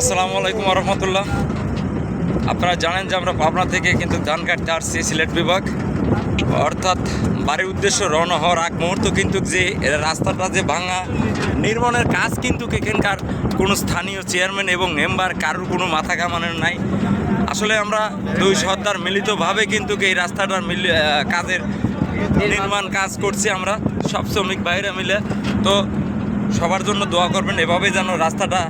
আসসালামু আলাইকুম রহমতুল্লাহ। আপনারা জানেন যে আমরা পাবনা থেকে কিন্তু ধান কাটতে আসছি সিলেট বিভাগ। অর্থাৎ বাড়ির উদ্দেশ্য রওনা হওয়ার আগ মুহূর্ত কিন্তু যে রাস্তাটা যে ভাঙা, নির্মাণের কাজ কিন্তু এখানকার কোনো স্থানীয় চেয়ারম্যান এবং মেম্বার কারোর কোনো মাথা কামানোর নাই। আসলে আমরা দুই সর্দার মিলিতভাবে কিন্তু এই রাস্তাটার কাজের নির্মাণ কাজ করছি আমরা, সব শ্রমিক বাইরে মিলে। তো সবার জন্য দোয়া করবেন এভাবে যেন রাস্তাটা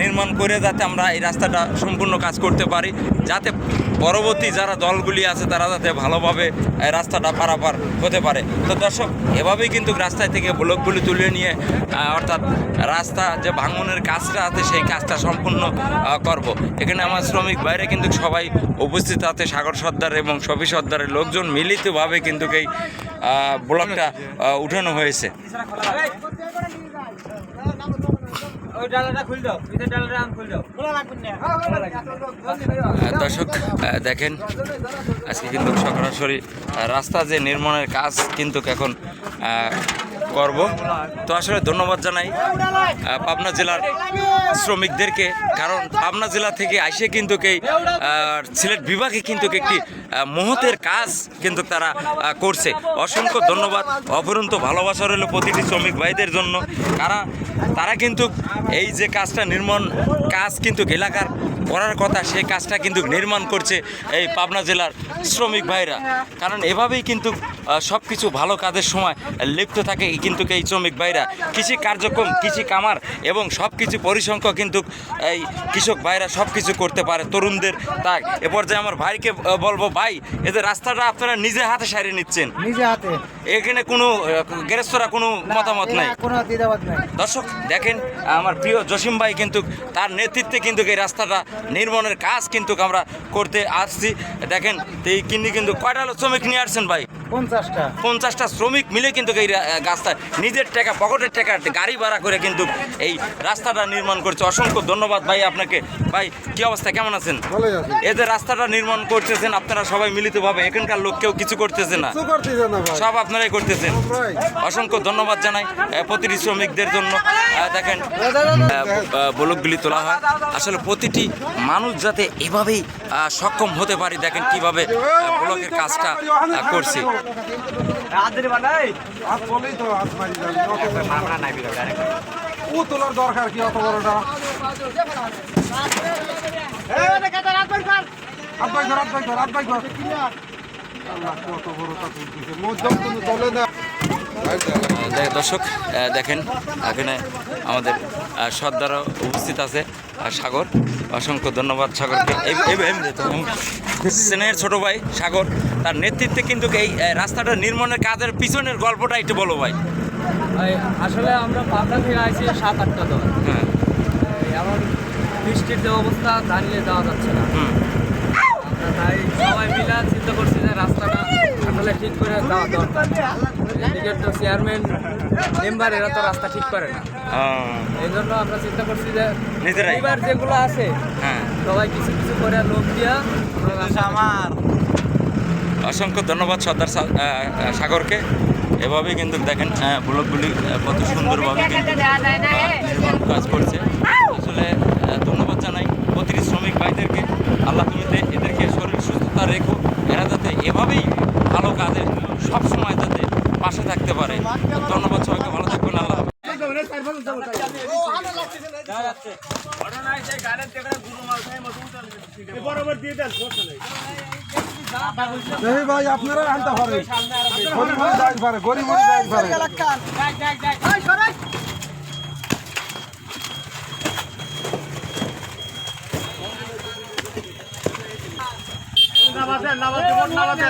নির্মাণ করে যাতে আমরা এই রাস্তাটা সম্পূর্ণ কাজ করতে পারি, যাতে পরবর্তী যারা দলগুলি আছে তারা যাতে ভালোভাবে রাস্তাটা পারাপার হতে পারে। তো দর্শক, এভাবেই কিন্তু রাস্তায় থেকে ব্লকগুলি তুলে নিয়ে অর্থাৎ রাস্তা যে ভাঙনের কাজটা আছে সেই কাজটা সম্পূর্ণ করব। এখানে আমার শ্রমিক বাইরে কিন্তু সবাই উপস্থিত আছে, সাগর সর্দার এবং সবি সর্দারের লোকজন মিলিতভাবে কিন্তু এই ব্লকটা উঠানো হয়েছে। দর্শক দেখেন আজকে কিন্তু সরাসরি রাস্তা যে নির্মাণের কাজ কিন্তু এখন আহ, করব। তো আসলে ধন্যবাদ জানাই পাবনা জেলার শ্রমিকদেরকে, কারণ পাবনা জেলা থেকে আসে কিন্তু এই সিলেট বিভাগে কিন্তু একটি মুহূর্তের কাজ কিন্তু তারা করছে। অসংখ্য ধন্যবাদ অপরন্ত ভালোবাসা রইল প্রতিটি শ্রমিক ভাইদের জন্য। তারা তারা কিন্তু এই যে কাজটা নির্মাণ কাজ কিন্তু এলাকার করার কথা সেই কাজটা কিন্তু নির্মাণ করছে এই পাবনা জেলার শ্রমিক ভাইরা। কারণ এভাবেই কিন্তু সব কিছু ভালো কাজের সময় লিপ্ত থাকে কিন্তু এই শ্রমিক ভাইরা। কৃষি কার্যক্রম কৃষি কামার এবং সব কিছু পরিসংখ্য কিন্তু এই কৃষক ভাইরা সব কিছু করতে পারে তরুণদের তাই। এ পর্যায়ে আমার ভাইকে বলব ভাই এদের রাস্তাটা আপনারা নিজে হাতে সারিয়ে নিচ্ছেন। নিজে হাতে। এখানে কোনো গ্রেস্তরা কোনো মতামত নাই? কোনো দ্বিধাবাদ নাই। দর্শক দেখেন আমার প্রিয় জসিম ভাই কিন্তু তার নেতৃত্বে কিন্তু এই রাস্তাটা নির্মাণের কাজ কিন্তু আমরা করতে আসছি। দেখেন, এই কিন্তু কিন্তু কয়টা শ্রমিক নিয়ে আসছেন ভাই? পঞ্চাশটা। পঞ্চাশটা শ্রমিক মিলে কিন্তু এই রাস্তা নিজের টাকা পকেটের টাকা গাড়ি ভাড়া করে কিন্তু এই রাস্তাটা নির্মাণ করছে। অসংখ্য ধন্যবাদ ভাই আপনাকে। ভাই কি অবস্থা? কেমন আছেন? এদের রাস্তাটা নির্মাণ করতেছেন আপনারা সবাই মিলিতভাবে এখানকার লোক কেউ কিছু করতেছে না। সব আপনারাই করতেছেন। অসংখ্য ধন্যবাদ জানাই প্রতিটি শ্রমিকদের জন্য। দেখেন ব্লকগুলি তোলা হয়। আসলে প্রতিটি মানুষ যাতে এভাবেই সক্ষম হতে পারে দেখেন কীভাবে ব্লকের কাজটা করছি। ধরে বানাই হাত বলেই তো হাত মারি আমরা নাই বিলো ডাইরেক্ট ও তোলার দরকার কি অত বড়টা? হাত বাই কর? হাত বাই কর আল্লাহ কত বড়টা তুলতেছে। মধ্যম কোনো চলে না। দর্শক দেখেন এখানে আমাদের সর্দারও উপস্থিত আছে সাগর। অসংখ্য ধন্যবাদ সাগরকে। স্নেহের ছোট ভাই সাগর তার নেতৃত্বে কিন্তু এই রাস্তাটা নির্মাণের কাজের পিছনের গল্পটা একটু বলো ভাই। আসলে আমরা পাবনা থেকে আইছি সাত আটটা দল। হ্যাঁ। এমন বৃষ্টির যে অবস্থা দাঁড়িয়ে যাওয়া যাচ্ছে না। আমরা তাই সবাই মিলে চিন্তা করছি যে রাস্তাটা আসলে ঠিক করে দেওয়া দরকার। এদিকের তো চেয়ারম্যান মেম্বার এরা তো রাস্তা ঠিক করে না। এই জন্য আমরা চিন্তা করছি যে নিজেরাই? এবার যেগুলো আছে হ্যাঁ। সবাই কিছু কিছু করে লোক দিয়া আমরা আমার। অসংখ্য ধন্যবাদ সর্দার সাগরকে। এভাবেই কিন্তু দেখেন ব্লকগুলি কত সুন্দরভাবে কিন্তু কাজ করছে। আসলে ধন্যবাদ জানাই প্রতিটি শ্রমিক ভাইদেরকে। আল্লাহ তুমিতে এদেরকে শরীর সুস্থতা রেখো। এরা যাতে এভাবেই কাজে সব সময় যাতে পাশে থাকতে পারে ধন্যবাদ সবাইকে ভালো থাকবেন আল্লাহ ভাই আপনারা আনতে পারে গরিব হয়ে গরিব পারে নামাজে নামাজে